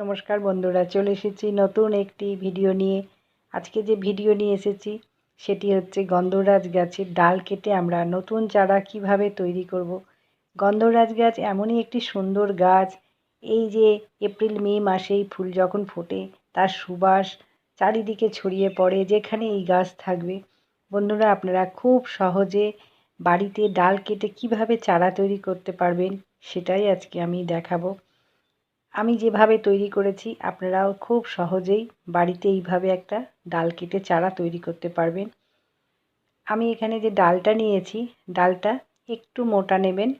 নমস্কার বন্ধুরা, চলে এসেছি নতুন একটি ভিডিও নিয়ে। আজকে যে ভিডিও নিয়ে এসেছি, সেটি হচ্ছে গন্ধরাজ গাছের ডাল কেটে আমরা নতুন চারা কীভাবে তৈরি করব। গন্ধরাজ গাছ এমনই একটি সুন্দর গাছ। এই যে এপ্রিল, মে মাসে এই ফুল যখন ফোটে, তার সুবাস চারিদিকে ছড়িয়ে পড়ে, যেখানে এই গাছ থাকবে। বন্ধুরা, আপনারা খুব সহজে বাড়িতে ডাল কেটে কীভাবে চারা তৈরি করতে পারবেন, সেটাই আজকে আমি দেখাবো। আমি যেভাবে তৈরি করেছি, আপনারাও খুব সহজেই বাড়িতে এইভাবে একটা ডাল কেটে চারা তৈরি করতে পারবেন। আমি এখানে যে ডালটা নিয়েছি, ডালটা একটু মোটা নেবেন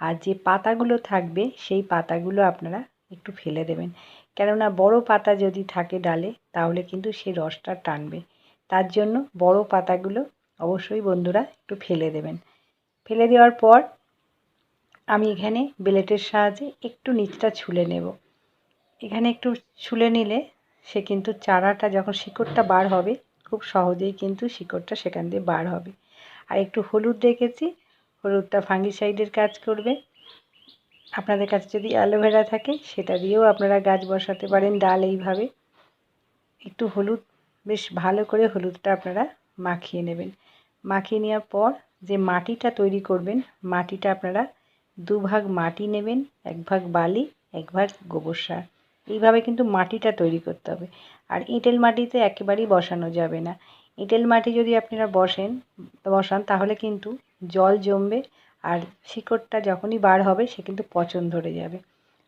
আর যে পাতাগুলো থাকবে, সেই পাতাগুলো আপনারা একটু ফেলে দেবেন। কেননা বড় পাতা যদি থাকে ডালে, তাহলে কিন্তু সেই রসটা টানবে। তার জন্য বড় পাতাগুলো অবশ্যই বন্ধুরা একটু ফেলে দেবেন। ফেলে দেওয়ার পর আমি এখানে ব্লেটের সাহায্যে একটু নিচটা ছুলে নেব। এখানে একটু ছুলে নিলে সে কিন্তু চারাটা যখন শিকড়টা বার হবে, খুব সহজেই কিন্তু শিকড়টা সেখান দিয়ে বার হবে। আর একটু হলুদ রেখেছি, হলুদটা ফাঙ্গিসাইডের কাজ করবে। আপনাদের কাছে যদি অ্যালোভেরা থাকে, সেটা দিয়েও আপনারা গাছ বসাতে পারেন ডাল এইভাবে। একটু হলুদ, বেশ ভালো করে হলুদটা আপনারা মাখিয়ে নেবেন। মাখিয়ে নেওয়ার পর যে মাটিটা তৈরি করবেন, মাটিটা আপনারা দুভাগ মাটি নেবেন এক ভাগ বালি এক ভাগ গোবর সার। এইভাবে কিন্তু মাটিটা তৈরি করতে হবে। আর এঁটেল মাটিতে একেবারেই বসানো যাবে না। এঁটেল মাটি যদি আপনারা বসেন, বসান তাহলে কিন্তু জল জমবে আর শিকড়টা যখনই বার হবে সে কিন্তু পচন ধরে যাবে।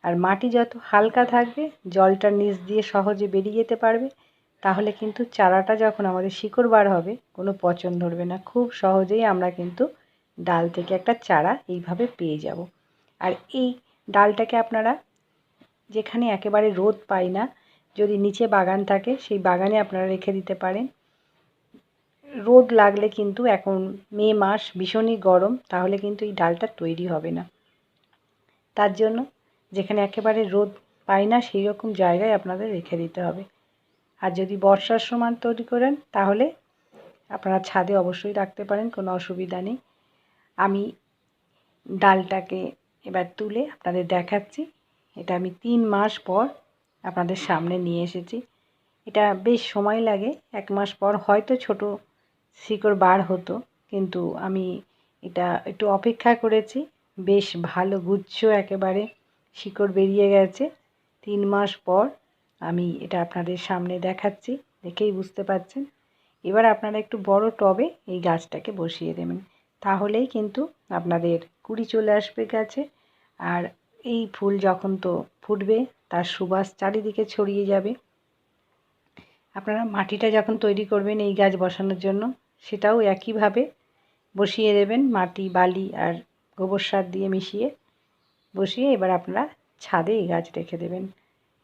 আর মাটি যত হালকা থাকবে, জলটা নিচ দিয়ে সহজে বেরিয়ে যেতে পারবে, তাহলে কিন্তু চারাটা যখন আমাদের শিকড় বার হবে, কোনো পচন ধরবে না। খুব সহজেই আমরা কিন্তু ডাল থেকে একটা চারা এইভাবে পেয়ে যাব। আর এই ডালটাকে আপনারা যেখানে একেবারে রোদ পায় না, যদি নিচে বাগান থাকে, সেই বাগানে আপনারা রেখে দিতে পারেন। রোদ লাগলে কিন্তু এখন মে মাস ভীষণই গরম, তাহলে কিন্তু এই ডালটা তৈরি হবে না। তার জন্য যেখানে একেবারে রোদ পায় না, সেই রকম জায়গায় আপনাদের রেখে দিতে হবে। আর যদি বর্ষার সময় তৈরি করেন, তাহলে আপনারা ছাদে অবশ্যই রাখতে পারেন, কোনো অসুবিধা নেই। আমি ডালটাকে এবার তুলে আপনাদের দেখাচ্ছি। এটা আমি তিন মাস পর আপনাদের সামনে নিয়ে এসেছি। এটা বেশ সময় লাগে, এক মাস পর হয়তো ছোট শিকড় বার হতো, কিন্তু আমি এটা একটু অপেক্ষা করেছি। বেশ ভালো গুচ্ছ একেবারে, শিকড় বেরিয়ে গেছে। তিন মাস পর আমি এটা আপনাদের সামনে দেখাচ্ছি, দেখেই বুঝতে পারছেন। এবার আপনারা একটু বড় টবে এই গাছটাকে বসিয়ে দেবেন। তাহলেই কিন্তু আপনাদের কুড়ি চলে আসবে গাছে। আর এই ফুল যখন তো ফুটবে, তার সুবাস চারিদিকে ছড়িয়ে যাবে। আপনারা মাটিটা যখন তৈরি করবেন এই গাছ বসানোর জন্য, সেটাও একইভাবে বসিয়ে দেবেন মাটি, বালি আর গোবর সার দিয়ে মিশিয়ে বসিয়ে এবার আপনারা ছাদে এই গাছ রেখে দেবেন।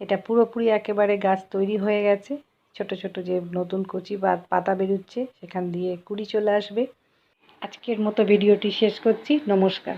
এটা পুরোপুরি একেবারে গাছ তৈরি হয়ে গেছে। ছোট ছোট যে নতুন কচি বা পাতা বেরোচ্ছে, সেখান দিয়ে কুড়ি চলে আসবে। আজকের মতো ভিডিওটি শেষ করছি। নমস্কার।